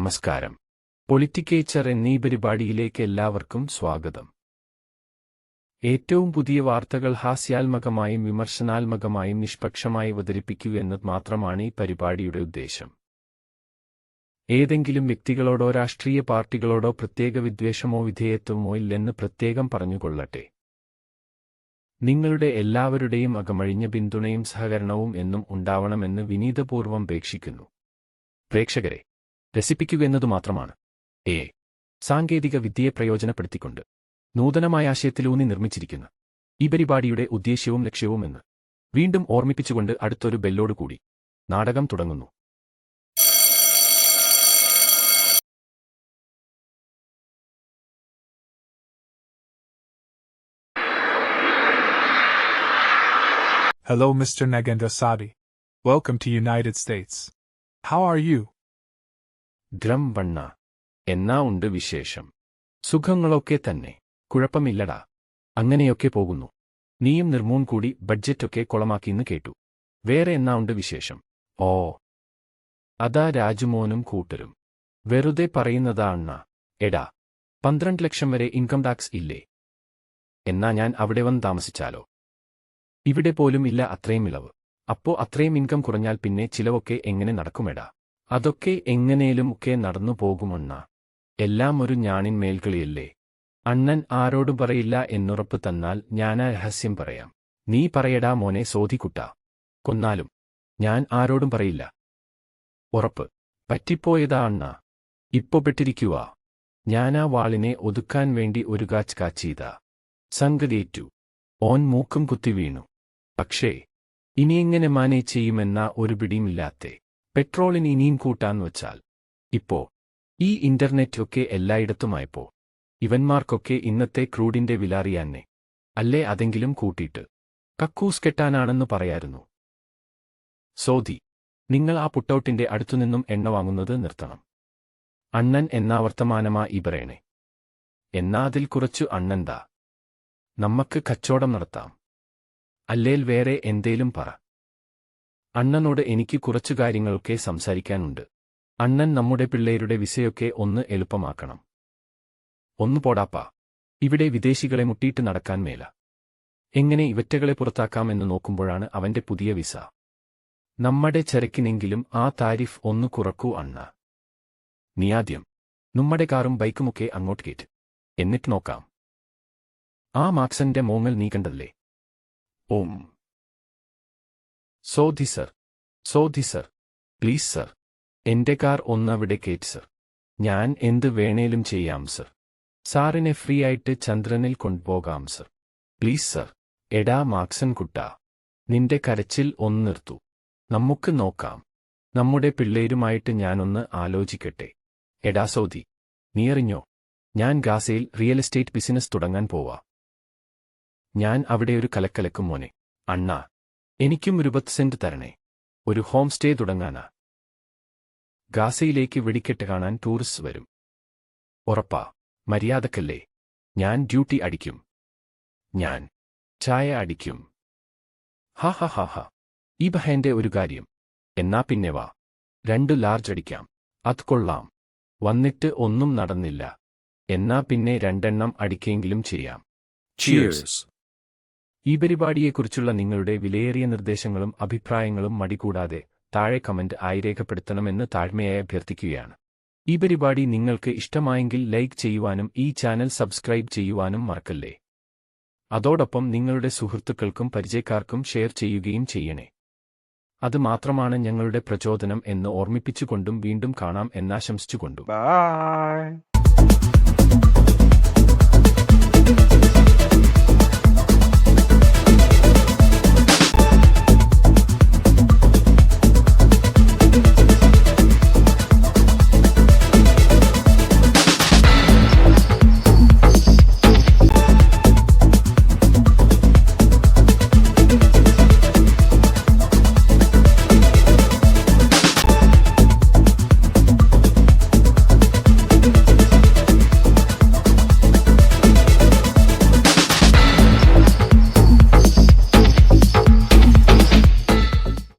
നമസ്കാരം. പൊളിറ്റിക്കേച്ചർ എന്നീ പരിപാടിയിലേക്ക് എല്ലാവർക്കും സ്വാഗതം. ഏറ്റവും പുതിയ വാർത്തകൾ ഹാസ്യാത്മകമായും വിമർശനാത്മകമായും നിഷ്പക്ഷമായി അവതരിപ്പിക്കുക എന്നത് മാത്രമാണ് ഈ പരിപാടിയുടെ ഉദ്ദേശം. ഏതെങ്കിലും വ്യക്തികളോടോ രാഷ്ട്രീയ പാർട്ടികളോടോ പ്രത്യേക വിദ്വേഷമോ വിധേയത്വമോ ഇല്ലെന്ന് പ്രത്യേകം പറഞ്ഞുകൊള്ളട്ടെ. നിങ്ങളുടെ എല്ലാവരുടെയും അകമഴിഞ്ഞ പിന്തുണയും സഹകരണവും എന്നും ഉണ്ടാവണമെന്ന് വിനീതപൂർവം അപേക്ഷിക്കുന്നു പ്രേക്ഷകരെ രസിപ്പിക്കുക എന്നതു മാത്രമാണ് എ സാങ്കേതിക വിദ്യയെ പ്രയോജനപ്പെടുത്തിക്കൊണ്ട് നൂതനമായ ആശയത്തിലൂന്നി നിർമ്മിച്ചിരിക്കുന്ന ഈ പരിപാടിയുടെ ഉദ്ദേശ്യവും ലക്ഷ്യവും എന്ന് വീണ്ടും ഓർമ്മിപ്പിച്ചുകൊണ്ട് അടുത്തൊരു ബെല്ലോട് കൂടി നാടകം തുടങ്ങുന്നു Hello, Mr. Nagendasadi. Welcome to United States how are you? ദ്രം വണ്ണ എന്നാ ഉണ്ട് വിശേഷം. സുഖങ്ങളൊക്കെ തന്നെ. കുഴപ്പമില്ലടാ. അങ്ങനെയൊക്കെ പോകുന്നു. നീയും നിർമൂൺ കൂടി ബഡ്ജറ്റൊക്കെ കൊളമാക്കിന്ന് കേട്ടു. വേറെ എന്നാ ഉണ്ട് വിശേഷം? ഓ. അതാ രാജുമോനും കൂട്ടരും. വെറുതെ പറയുന്നതാ എടാ. പന്ത്രണ്ട് ലക്ഷം വരെ ഇൻകം ടാക്സ് ഇല്ലേ? എന്നാ ഞാൻ അവിടെ വന്ന് താമസിച്ചാലോ? ഇവിടെ പോലും ഇല്ല അത്രയും ഇളവ്. അപ്പോ അത്രയും ഇൻകം കുറഞ്ഞാൽ പിന്നെ ചിലവൊക്കെ എങ്ങനെ നടക്കുമെടാ? അതൊക്കെ എങ്ങനേലും ഒക്കെ നടന്നു പോകുമെന്ന എല്ലാം ഒരു ഞാണിൻ അണ്ണൻ ആരോടും പറയില്ല എന്നുറപ്പ് തന്നാൽ ഞാനാ രഹസ്യം പറയാം. നീ പറയടാ മോനെ സോധിക്കുട്ട. കൊന്നാലും ഞാൻ ആരോടും പറയില്ല. ഉറപ്പ്. പറ്റിപ്പോയതാ അണ്ണ. ഇപ്പൊ പെട്ടിരിക്കുക ഞാനാ വാളിനെ ഒതുക്കാൻ വേണ്ടി ഒരു കാച്ച് കാച്ചീതാ. സംഗതിയേറ്റു. ഓൻ മൂക്കും കുത്തി വീണു. പക്ഷേ ഇനിയെങ്ങനെ മാനേജ് ചെയ്യുമെന്ന ഒരു പിടിയുമില്ലാത്തേ. പെട്രോളിന് ഇനിയും കൂട്ടാൻ വച്ചാൽ. ഇപ്പോ ഈ ഇന്റർനെറ്റ് ഒക്കെ എല്ലായിടത്തുമായപ്പോ. ഇവന്മാർക്കൊക്കെ ഇന്നത്തെ ക്രൂഡിന്റെ വിലാറിയാന്നെ അല്ലേ അതെങ്കിലും കൂട്ടിയിട്ട്. കക്കൂസ് കെട്ടാനാണെന്ന് പറയായിരുന്നു. സോധി നിങ്ങൾ ആ പുട്ടൌട്ടിന്റെ അടുത്തുനിന്നും എണ്ണ വാങ്ങുന്നത് നിർത്തണം. അണ്ണൻ എന്നാ വർത്തമാനമാ ഈ പറയണേ? എന്നാ അതിൽ കുറച്ചു അണ്ണന്താ നമ്മക്ക് കച്ചോടം നടത്താം. അല്ലേൽ വേറെ എന്തേലും പറ. അണ്ണനോട് എനിക്ക് കുറച്ചു കാര്യങ്ങളൊക്കെ സംസാരിക്കാനുണ്ട്. അണ്ണൻ നമ്മുടെ പിള്ളേരുടെ വിസയൊക്കെ ഒന്ന് എളുപ്പമാക്കണം. ഒന്ന് പോടാപ്പാ. ഇവിടെ വിദേശികളെ മുട്ടിയിട്ട് നടക്കാൻ മേല. എങ്ങനെ ഇവറ്റകളെ പുറത്താക്കാമെന്ന് നോക്കുമ്പോഴാണ് അവന്റെ പുതിയ വിസ. നമ്മുടെ ചരക്കിനെങ്കിലും ആ താരിഫ് ഒന്ന് കുറക്കൂ അണ്ണ. നിയാദ്യം. നമ്മുടെ കാറും ബൈക്കുമൊക്കെ അങ്ങോട്ട് കേറ്റ്. എന്നിട്ട് നോക്കാം. ആ മാക്സന്റെ മോങ്ങൽ നീ കണ്ടല്ലേ ഓം. Sodhi sir. Sodhi sir. Please sir. എന്റെ കാർ ഒന്നവിടെ കേറ്റ് സർ. ഞാൻ എന്ത് വേണേലും ചെയ്യാം സർ. സാറിനെ ഫ്രീ ആയിട്ട് ചന്ദ്രനിൽ കൊണ്ടുപോകാം സർ. Please sir. എടാ മാക്സൻ കുട്ട. നിന്റെ കരച്ചിൽ ഒന്ന് നിർത്തു. നമുക്ക് നോക്കാം. നമ്മുടെ പിള്ളേരുമായിട്ട് ഞാനൊന്ന് ആലോചിക്കട്ടെ. എടാ സോധി. നീയറിഞ്ഞോ ഞാൻ ഗാസയിൽ റിയൽ എസ്റ്റേറ്റ് ബിസിനസ് തുടങ്ങാൻ പോവാ. ഞാൻ അവിടെ ഒരു കലക്കലക്കും മോനെ. അണ്ണാ. എനിക്കും ഒരു പത്ത് സെന്റ് തരണേ. ഒരു ഹോം സ്റ്റേ തുടങ്ങാനാ. ഗാസയിലേക്ക് വെടിക്കെട്ട് കാണാൻ ടൂറിസ്റ്റ് വരും. ഉറപ്പാ മര്യാദക്കല്ലേ? ഞാൻ ഡ്യൂട്ടി അടിക്കും. ഞാൻ ചായ അടിക്കും. ഹാ ഹാ ഹാ ഹാ. ഈ ബഹേന്റെ ഒരു കാര്യം. എന്നാ പിന്നെ വാ. രണ്ട് ലാർജ് അടിക്കാം. അത് കൊള്ളാം. വന്നിട്ട് ഒന്നും നടന്നില്ല. എന്നാ പിന്നെ രണ്ടെണ്ണം അടിക്കെങ്കിലും ചെയ്യാം. Cheers. ഈ പരിപാടിയെക്കുറിച്ചുള്ള നിങ്ങളുടെ വിലയേറിയ നിർദ്ദേശങ്ങളും അഭിപ്രായങ്ങളും മടികൂടാതെ താഴെ കമന്റ് ആയി രേഖപ്പെടുത്തണമെന്ന് താഴ്മയായി അഭ്യർത്ഥിക്കുകയാണ്. ഈ പരിപാടി നിങ്ങൾക്ക് ഇഷ്ടമായെങ്കിൽ ലൈക്ക് ചെയ്യുവാനും ഈ ചാനൽ സബ്സ്ക്രൈബ് ചെയ്യുവാനും മറക്കല്ലേ? അതോടൊപ്പം നിങ്ങളുടെ സുഹൃത്തുക്കൾക്കും പരിചയക്കാർക്കും ഷെയർ ചെയ്യുകയും ചെയ്യണേ. അത് മാത്രമാണ് ഞങ്ങളുടെ പ്രചോദനം എന്ന് ഓർമ്മിപ്പിച്ചുകൊണ്ടും വീണ്ടും കാണാം എന്നാശംസിച്ചുകൊണ്ടും